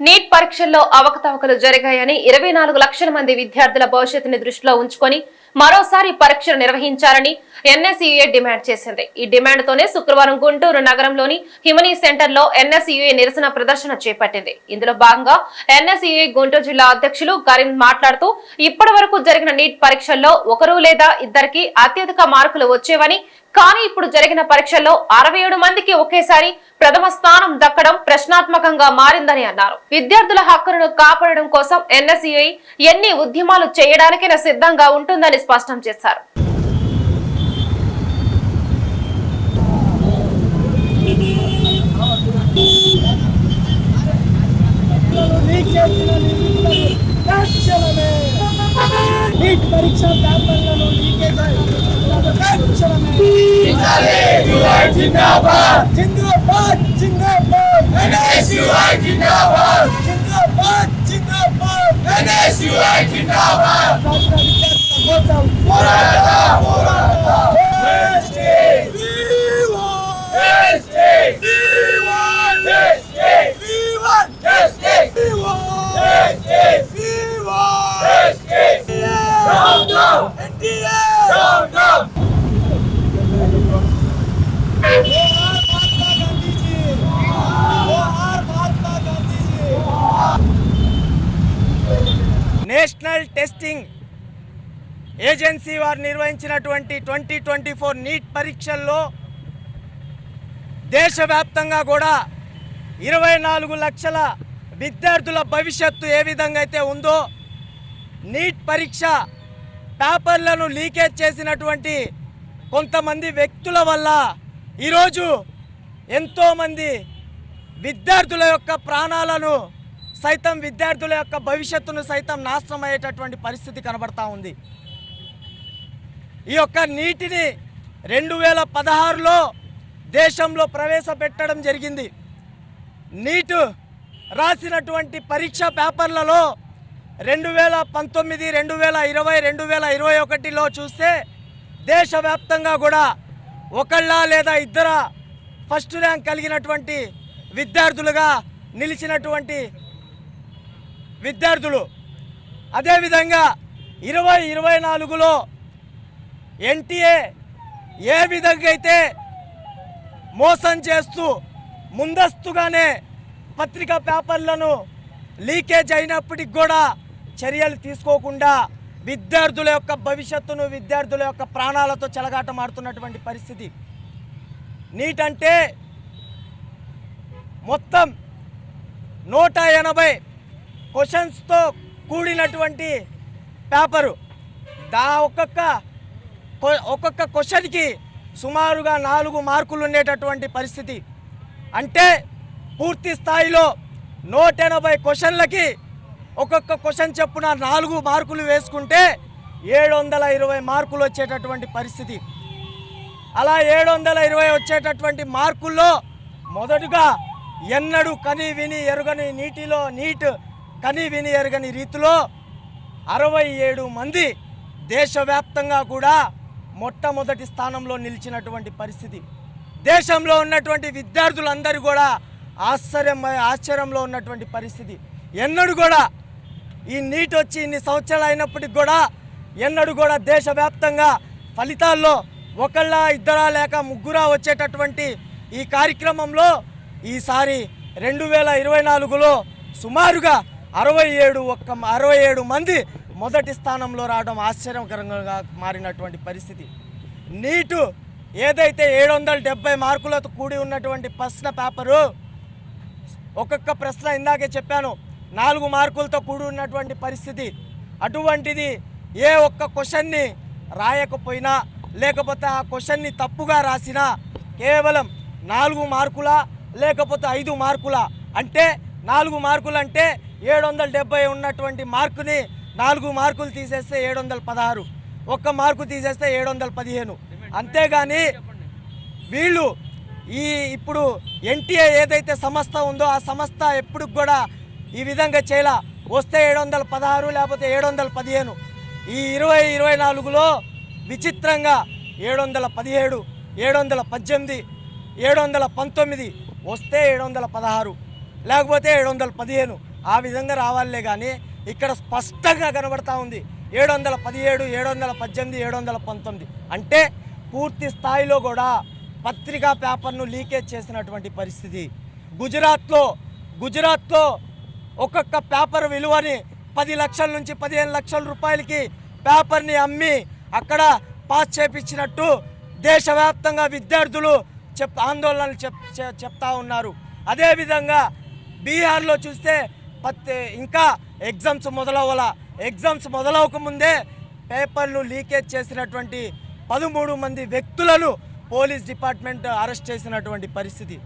Neat పరీక్షల్లో అవకతవకలు జరిగాయని ఇరవై నాలుగు లక్షల మంది విద్యార్థుల భవిష్యత్తుని దృష్టిలో ఉంచుకొని మరోసారి పరీక్షలు నిర్వహించాలని ఎన్ఎస్యుఏ డిమాండ్ చేసింది. ఈ డిమాండ్ తోనే శుక్రవారం గుంటూరు నగరంలోని హిమనీ సెంటర్లో ఎన్ఎస్యుఏ నిరసన ప్రదర్శన చేపట్టింది. ఇందులో భాగంగా ఎన్ఎస్యుఏ గుంటూరు జిల్లా అధ్యక్షులు కరీం మాట్లాడుతూ ఇప్పటి జరిగిన నీట్ పరీక్షల్లో ఒకరు లేదా ఇద్దరికి అత్యధిక మార్కులు వచ్చేవని కానీ ఇప్పుడు జరిగిన పరీక్షల్లో అరవై ఏడు మందికి ఒకేసారి ప్రథమ స్థానం దక్కడం ప్రశ్నాత్మకంగా మారిందని అన్నారు. విద్యార్థుల హక్కులను కాపాడడం కోసం ఎన్ఎస్యుఐ ఎన్ని ఉద్యమాలు చేయడానికైనా సిద్ధంగా ఉంటుందని స్పష్టం చేశారు. నీట్ పరీక్ష పేపర్లను leakage and Sindabar, jingle bell, jingle bell, jingle bell, NSUI Sindabar. jingle bell. Testing agency వారు నిర్వహించినటువంటి ట్వంటీ ట్వంటీ ఫోర్ నీట్ పరీక్షల్లో దేశవ్యాప్తంగా కూడా ఇరవై నాలుగు లక్షల విద్యార్థుల భవిష్యత్తు ఏ విధంగా అయితే ఉందో నీట్ పరీక్ష పేపర్లను లీకేజ్ చేసినటువంటి కొంతమంది వ్యక్తుల వల్ల ఈరోజు ఎంతోమంది విద్యార్థుల యొక్క ప్రాణాలను సైతం విద్యార్థుల యొక్క భవిష్యత్తును సైతం నాశనం అయ్యేటటువంటి పరిస్థితి కనబడతా ఉంది. ఈ యొక్క నీటిని రెండు వేల పదహారులో దేశంలో ప్రవేశపెట్టడం జరిగింది. నీటు రాసినటువంటి పరీక్ష పేపర్లలో రెండు వేల పంతొమ్మిది రెండు వేల ఇరవై రెండు వేల ఇరవై ఒకటిలో చూస్తే దేశవ్యాప్తంగా కూడా ఒకళ్ళ లేదా ఇద్దర ఫస్ట్ ర్యాంక్ కలిగినటువంటి విద్యార్థులుగా నిలిచినటువంటి విద్యార్థులు. అదేవిధంగా ఇరవై ఇరవై నాలుగులో ఎన్టీఏ ఏ విధంగా అయితే మోసం చేస్తూ ముందస్తుగానే పత్రికా పేపర్లను లీకేజ్ అయినప్పటికి కూడా చర్యలు తీసుకోకుండా విద్యార్థుల యొక్క భవిష్యత్తును విద్యార్థుల యొక్క ప్రాణాలతో చెలగాటమాడుతున్నటువంటి పరిస్థితి. నీటంటే మొత్తం నూట ఎనభై క్వశ్చన్స్తో కూడినటువంటి పేపరు. దా ఒక్కొక్క ఒక్కొక్క క్వశ్చన్కి సుమారుగా నాలుగు మార్కులు ఉండేటటువంటి పరిస్థితి. అంటే పూర్తి స్థాయిలో నూట ఎనభై క్వశ్చన్లకి ఒక్కొక్క క్వశ్చన్ చెప్పున నాలుగు మార్కులు వేసుకుంటే ఏడు వందల ఇరవై మార్కులు వచ్చేటటువంటి పరిస్థితి. అలా ఏడు వందల ఇరవై వచ్చేటటువంటి మార్కుల్లో మొదటగా ఎన్నడూ కని విని ఎరుగని నీటిలో నీట్ కని విని ఎరుగని రీతిలో అరవై ఏడు మంది దేశవ్యాప్తంగా కూడా మొట్టమొదటి స్థానంలో నిలిచినటువంటి పరిస్థితి. దేశంలో ఉన్నటువంటి విద్యార్థులందరూ కూడా ఆశ్చర్యం ఆశ్చర్యంలో ఉన్నటువంటి పరిస్థితి. ఎన్నడూ కూడా ఈ నీట్ వచ్చి ఇన్ని సంవత్సరాలు అయినప్పటికి కూడా ఎన్నడూ కూడా దేశవ్యాప్తంగా ఫలితాల్లో ఒకళ్ళ ఇద్దరా లేక ముగ్గురా వచ్చేటటువంటి ఈ కార్యక్రమంలో ఈసారి రెండు వేల ఇరవై నాలుగులో సుమారుగా అరవై ఏడు ఒక్క అరవై ఏడు మంది మొదటి స్థానంలో రావడం ఆశ్చర్యకరంగా మారినటువంటి పరిస్థితి. నీటు ఏదైతే ఏడు వందల డెబ్బై మార్కులతో కూడి ఉన్నటువంటి ప్రశ్న పేపరు ఒక్కొక్క ప్రశ్న ఇందాకే చెప్పాను నాలుగు మార్కులతో కూడి ఉన్నటువంటి పరిస్థితి. అటువంటిది ఏ ఒక్క క్వశ్చన్ని రాయకపోయినా లేకపోతే ఆ క్వశ్చన్ని తప్పుగా రాసినా కేవలం నాలుగు మార్కుల లేకపోతే ఐదు మార్కుల? అంటే నాలుగు మార్కులు అంటే ఏడు వందల డెబ్బై ఉన్నటువంటి మార్కుని నాలుగు మార్కులు తీసేస్తే ఏడు వందల పదహారు ఒక్క మార్కు తీసేస్తే ఏడు వందల పదిహేను అంతేగాని వీళ్ళు ఈ ఇప్పుడు ఎన్టీఏ ఏదైతే సంస్థ ఉందో ఆ సంస్థ ఎప్పుడు కూడా ఈ విధంగా చేయాల? వస్తే ఏడు వందల పదహారు లేకపోతే ఏడు వందల పదిహేను ఈ ఇరవై ఇరవై నాలుగులో విచిత్రంగా ఏడు వందల పదిహేడు ఏడు వందల పద్దెనిమిది ఏడు వందల పంతొమ్మిది వస్తే ఏడు వందల పదహారు లేకపోతే ఏడు వందల పదిహేను ఆ విధంగా రావాలే కానీ ఇక్కడ స్పష్టంగా కనబడతా ఉంది. ఏడు వందల పదిహేడు ఏడు వందల పద్దెనిమిది ఏడు వందల పంతొమ్మిది. అంటే పూర్తి స్థాయిలో కూడా పత్రికా పేపర్ను లీకేజ్ చేసినటువంటి పరిస్థితి. గుజరాత్లో గుజరాత్లో ఒక్కొక్క పేపర్ విలువని పది లక్షల నుంచి పదిహేను లక్షల రూపాయలకి పేపర్ని అమ్మి అక్కడ పాస్ చేపించినట్టు దేశవ్యాప్తంగా విద్యార్థులు చెప్ ఆందోళనలు చెప్ చెప్తా ఉన్నారు. అదేవిధంగా బీహార్లో చూస్తే పత్ ఇంకా ఎగ్జామ్స్ మొదలవ్వాల ఎగ్జామ్స్ మొదలవక ముందే పేపర్లు లీకేజ్ చేసినటువంటి పదమూడు మంది వ్యక్తులను పోలీస్ డిపార్ట్మెంట్ అరెస్ట్ చేసినటువంటి పరిస్థితి.